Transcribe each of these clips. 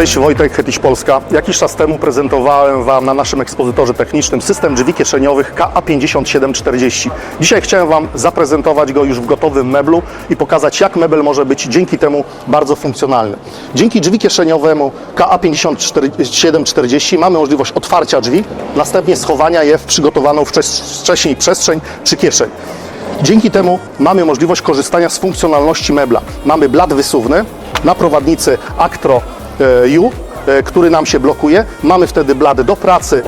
Cześć, Wojtek Hetyś Polska. Jakiś czas temu prezentowałem Wam na naszym ekspozytorze technicznym system drzwi kieszeniowych KA5740. Dzisiaj chciałem Wam zaprezentować go już w gotowym meblu i pokazać, jak mebel może być dzięki temu bardzo funkcjonalny. Dzięki drzwi kieszeniowemu KA5740 mamy możliwość otwarcia drzwi, następnie schowania je w przygotowaną wcześ- wcześniej przestrzeń czy kieszeń. Dzięki temu mamy możliwość korzystania z funkcjonalności mebla. Mamy blat wysuwny na prowadnicy Actro U, e, który nam się blokuje. Mamy wtedy blat do pracy,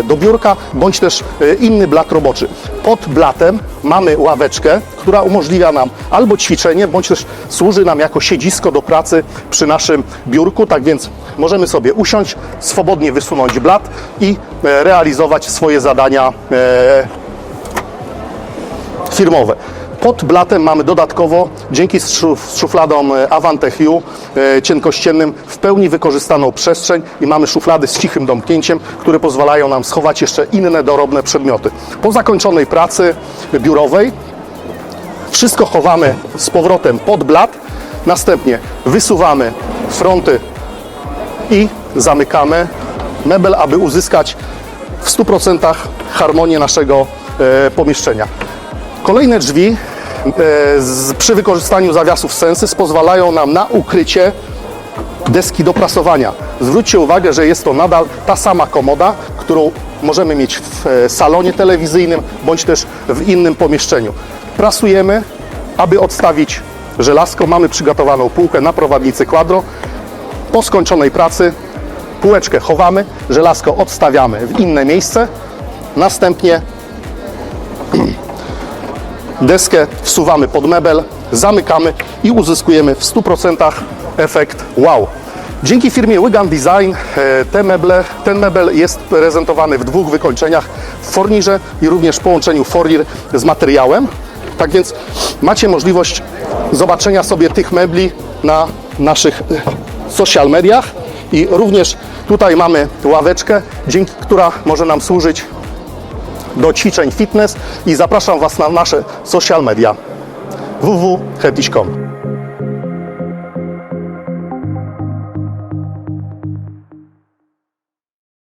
e, do biurka, bądź też e, inny blat roboczy. Pod blatem mamy ławeczkę, która umożliwia nam albo ćwiczenie, bądź też służy nam jako siedzisko do pracy przy naszym biurku. Tak więc możemy sobie usiąść, swobodnie wysunąć blat i e, realizować swoje zadania e, firmowe. Pod blatem mamy dodatkowo, dzięki szuf- szufladom e, Avantech U e, cienkościennym, w pełni wykorzystaną przestrzeń i mamy szuflady z cichym domknięciem, które pozwalają nam schować jeszcze inne dorobne przedmioty. Po zakończonej pracy biurowej wszystko chowamy z powrotem pod blat, następnie wysuwamy fronty i zamykamy mebel, aby uzyskać w 100% harmonię naszego e, pomieszczenia. Kolejne drzwi e, z, przy wykorzystaniu zawiasów Sensys pozwalają nam na ukrycie deski do prasowania. Zwróćcie uwagę, że jest to nadal ta sama komoda, którą możemy mieć w e, salonie telewizyjnym bądź też w innym pomieszczeniu. Prasujemy, aby odstawić żelazko. Mamy przygotowaną półkę na prowadnicy Quadro. Po skończonej pracy półeczkę chowamy, żelazko odstawiamy w inne miejsce. Następnie deskę wsuwamy pod mebel, zamykamy i uzyskujemy w 100% efekt wow. Dzięki firmie Wigan Design e, te meble, ten mebel jest prezentowany w dwóch wykończeniach, w fornirze i również w połączeniu fornir z materiałem. Tak więc macie możliwość zobaczenia sobie tych mebli na naszych e, social mediach i również tutaj mamy ławeczkę, dzięki która może nam służyć do ćwiczeń fitness i zapraszam Was na nasze social media www.hetiś.com.